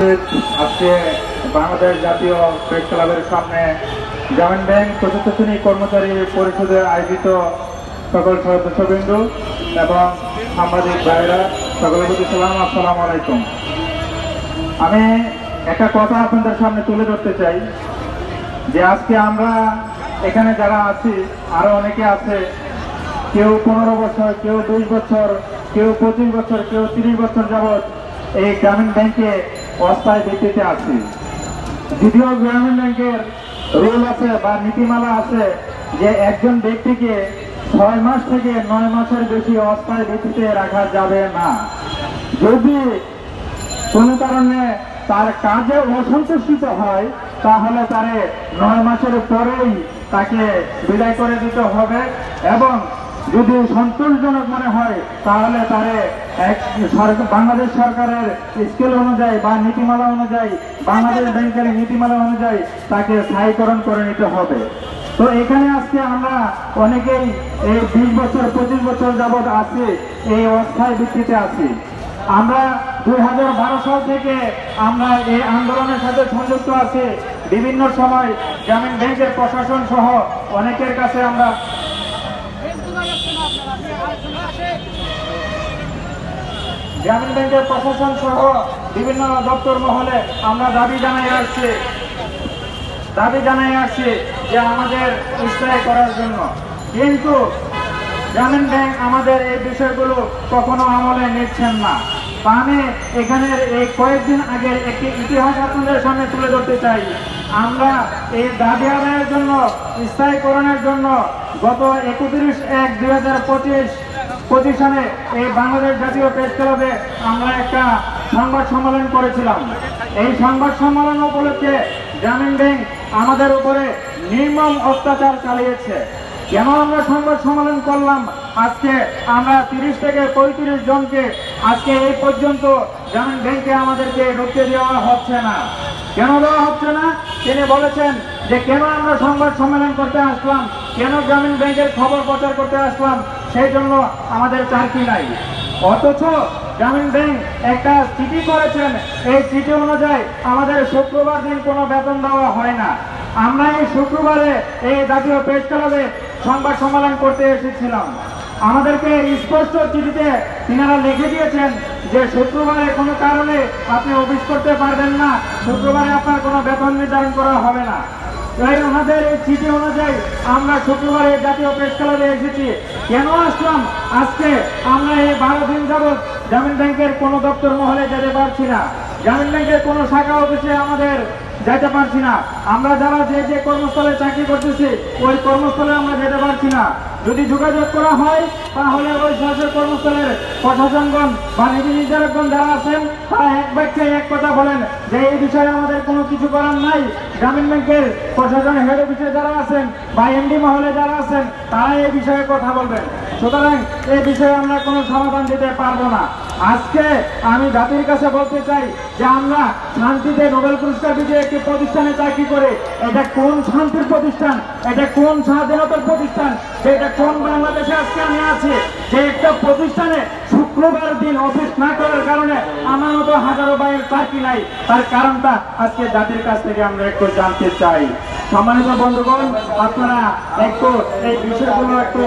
আজকে বাংলাদেশ জাতীয় প্রেস ক্লাবের সামনে গ্রামীণ ব্যাংক চতুর্থ কর্মচারী পরিষদের আয়োজিত সকল সদস্যবৃন্দ এবং সাংবাদিক ভাইরা সকলের প্রতি সালাম, আসসালাম আলাইকুম। আমি একটা কথা আপনাদের সামনে তুলে ধরতে চাই যে আজকে আমরা এখানে যারা আছি, আরও অনেকে আছে, কেউ পনেরো বছর, কেউ দুই বছর, কেউ পঁচিশ বছর, কেউ তিরিশ বছর যাবৎ এই গ্রামীণ ব্যাংকে অস্থায়ী ভিত্তিতে আছি। যদিও গ্রামীণ ব্যাংকের রুল আছে বা নীতিমালা আছে যে একজন ব্যক্তিকে ছয় মাস থেকে নয় মাসের বেশি অস্থায়ী ভিত্তিতে রাখা যাবে না। যদি কোনো কারণে তার কাজে অসন্তুষ্টিত হয়, তাহলে তারে নয় মাসের পরেই তাকে বিদায় করে দিতে হবে এবং যদি সন্তোষজনক মনে হয়, তাহলে তারে বাংলাদেশ সরকারের স্কেল অনুযায়ী বা নীতিমালা অনুযায়ী, বাংলাদেশ ব্যাংকের নীতিমালা অনুযায়ী তাকে স্থায়ীকরণ করে নিতে হবে। তো এখানে আজকে আমরা অনেকেই এই বিশ বছর, পঁচিশ বছর যাবৎ আছি, এই অস্থায়ী ভিত্তিতে আছি। আমরা দুই হাজার বারো সাল থেকে আমরা এই আন্দোলনের সাথে সংযুক্ত আছি। বিভিন্ন সময় গ্রামীণ ব্যাংকের প্রশাসন সহ অনেকের কাছে আমরা গ্রামীণ ব্যাংকের প্রশাসন সহ বিভিন্ন দপ্তর মহলে আমরা দাবি জানাই আসছি। দাবি জানাই আসছি যে আমাদের স্থায়ী করার জন্য। কিন্তু গ্রামীণ ব্যাংক আমাদের এই বিষয়গুলো কখনো আমলে নিচ্ছেন না। আমি এখানের এই কয়েকদিন আগের একটি ইতিহাস আপনাদের সামনে তুলে ধরতে চাই। আমরা এই দাবি আদায়ের জন্য স্থায়ীকরণের জন্য গত একত্রিশ এক দুই হাজার পঁচিশ পঁচিশ সালে এই বাংলাদেশ জাতীয় প্রেস ক্লাবে আমরা একটা সংবাদ সম্মেলন করেছিলাম। এই সংবাদ সম্মেলন উপলক্ষে গ্রামীণ ব্যাংক আমাদের উপরে নির্মম অত্যাচার চালিয়েছে। কেন আমরা সংবাদ সম্মেলন করলাম আজকে আমরা তিরিশ থেকে পঁয়ত্রিশ জনকে আজকে এই পর্যন্ত গ্রামীণ ব্যাংকে আমাদেরকে ঢুকতে দেওয়া হচ্ছে না। কেন দেওয়া হচ্ছে না? তিনি বলেছেন যে কেন আমরা সংবাদ সম্মেলন করতে আসলাম? কেন গ্রামীণ ব্যাংকের খবর প্রচার করতে আসলাম? সেই জন্য আমাদের চাকরি নাই। অথচ গ্রামীণ ব্যাংক একটা চিঠি করেছেন। এই চিঠি অনুযায়ী আমাদের শুক্রবার দিন কোনো বেতন দেওয়া হয় না। আমরা এই শুক্রবারে এই জাতীয় প্রেস ক্লাবে সংবাদ সম্মেলন করতে এসেছিলাম। আমাদেরকে স্পষ্ট চিঠিতে তিনারা লিখে দিয়েছেন যে শুক্রবারে কোনো কারণে আপনি অফিস করতে পারবেন না, শুক্রবারে আপনার কোনো বেতন নির্ধারণ করা হবে না। তাই ওনাদের এই চিঠি অনুযায়ী আমরা শুক্রবারে জাতীয় প্রেস ক্লাবে এসেছি। কেন আসলাম? আজকে আমরা এই বারো দিন যাবৎ গ্রামীণ ব্যাংকের কোনো দপ্তর মহলে যেতে পারছি না। গ্রামীণ ব্যাংকের কোনো শাখা অফিসে আমাদের যেতে পারছি না। আমরা যারা যে যে কর্মস্থলে চাকরি করতেছি, ওই কর্মস্থলে আমরা যেতে পারছি না। যদি যোগাযোগ করা হয়, তাহলে ওই সরকার কর্মস্থলের প্রশাসনগণ বা নীতি নির্ধারকগণ যারা আছেন, তারা এক বাক্যে এক কথা বলেন যে এই বিষয়ে আমাদের কোনো কিছু করার নাই। গ্রামীণ ব্যাংকের প্রশাসন হেড অফিসে যারা আছেন বা এমডি মহলে যারা আছেন, তারা এই বিষয়ে কথা বলবেন। সুতরাং এই বিষয়ে আমরা কোনো সমাধান দিতে পারব না। আজকে আমি জাতির কাছে বলতে চাই যে আমরা শান্তিতে নোবেল পুরস্কার বিজয়ী একটি প্রতিষ্ঠানে চাকরি করে, এটা কোন শান্তির প্রতিষ্ঠান? এটা কোন স্বাধীনতার প্রতিষ্ঠান? এটা কোন বাংলাদেশে আজকে আমি আছি? যে একটা প্রতিষ্ঠানে শুক্রবার দিন অফিস না করার কারণে আমার মতো হাজারো বাইরের চাকরি নাই। তার কারণটা আজকে জাতির কাছ থেকে আমরা একটু জানতে চাই। সম্মানিত বন্ধুগণ, আপনারা একটু এই বিষয়গুলো একটু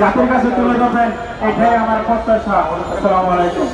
জাতির কাছে তুলে ধরবেন। এটাই আমার প্রত্যাশা। আসসালামু আলাইকুম।